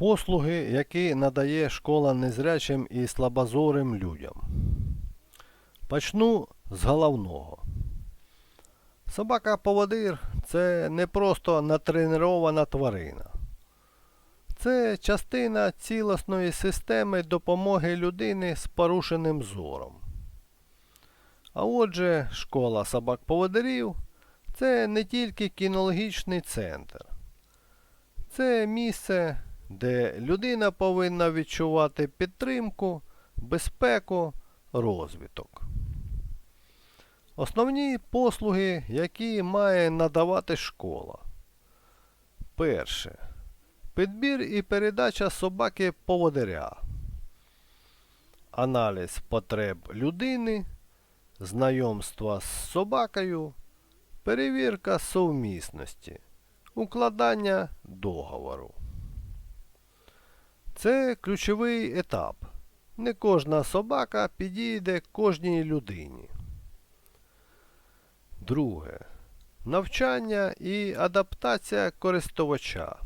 Послуги, які надає школа незрячим і слабозорим людям. Почну з головного. Собака-поводир це не просто натренована тварина. Це частина цілісної системи допомоги людини з порушеним зором. А отже, школа собак-поводирів це не тільки кінологічний центр. Це місце, де людина повинна відчувати підтримку, безпеку, розвиток. Основні послуги, які має надавати школа. Перше. Підбір і передача собаки поводиря. Аналіз потреб людини, знайомство з собакою, перевірка совмісності, укладання договору. Це ключовий етап. Не кожна собака підійде кожній людині. Друге. Навчання і адаптація користувача.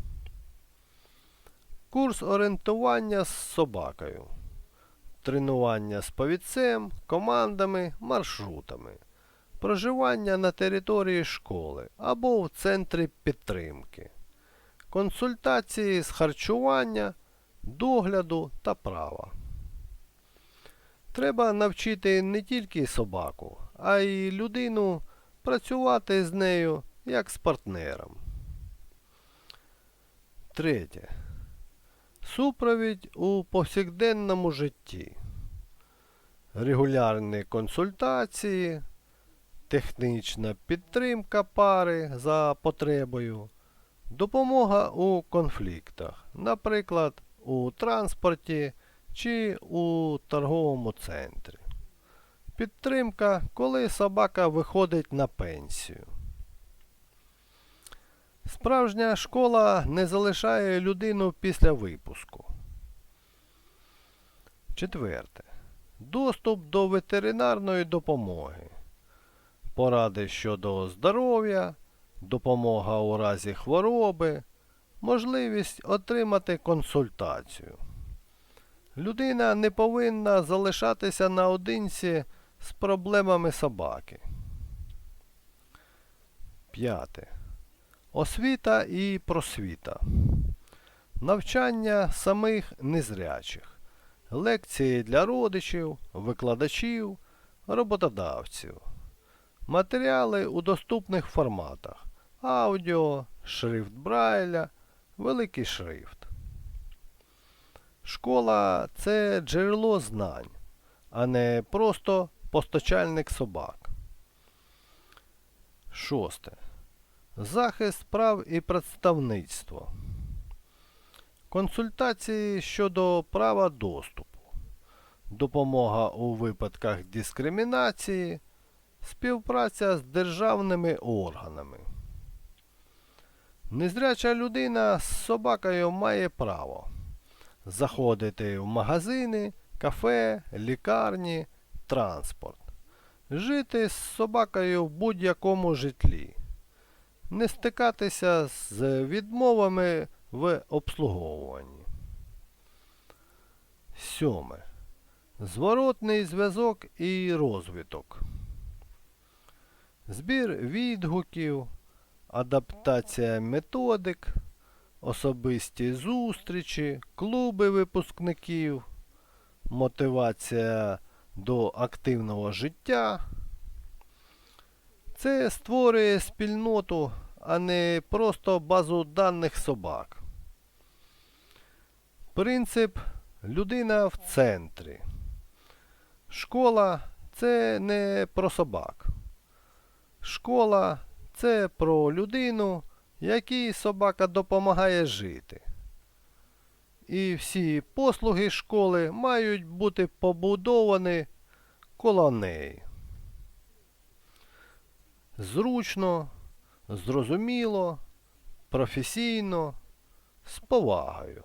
Курс орієнтування з собакою. Тренування з повідцем, командами, маршрутами. Проживання на території школи або в центрі підтримки. Консультації з харчування, догляду та права. Треба навчити не тільки собаку, а й людину працювати з нею як з партнером. Третє. Супровідь у повсякденному житті. Регулярні консультації, технічна підтримка пари за потребою, допомога у конфліктах, наприклад, у транспорті чи у торговому центрі. Підтримка, коли собака виходить на пенсію. Справжня школа не залишає людину після випуску. Четверте. Доступ до ветеринарної допомоги. Поради щодо здоров'я, допомога у разі хвороби, можливість отримати консультацію. Людина не повинна залишатися наодинці з проблемами собаки. П'яте. Освіта і просвіта. Навчання самих незрячих. Лекції для родичів, викладачів, роботодавців. Матеріали у доступних форматах. Аудіо, шрифт Брайля, великий шрифт. Школа це джерело знань, а не просто постачальник собак. Шосте. Захист прав і представництво. Консультації щодо права доступу. Допомога у випадках дискримінації. Співпраця з державними органами. Незряча людина з собакою має право заходити в магазини, кафе, лікарні, транспорт. Жити з собакою в будь-якому житлі. Не стикатися з відмовами в обслуговуванні. Сьоме. Зворотний зв'язок і розвиток. Збір відгуків, адаптація методик, особисті зустрічі, клуби випускників, мотивація до активного життя. Це створює спільноту, а не просто базу даних собак. Принцип людина в центрі. Школа це не про собак. Школа це про людину, якій собака допомагає жити. І всі послуги школи мають бути побудовані коло неї. Зручно, зрозуміло, професійно, з повагою.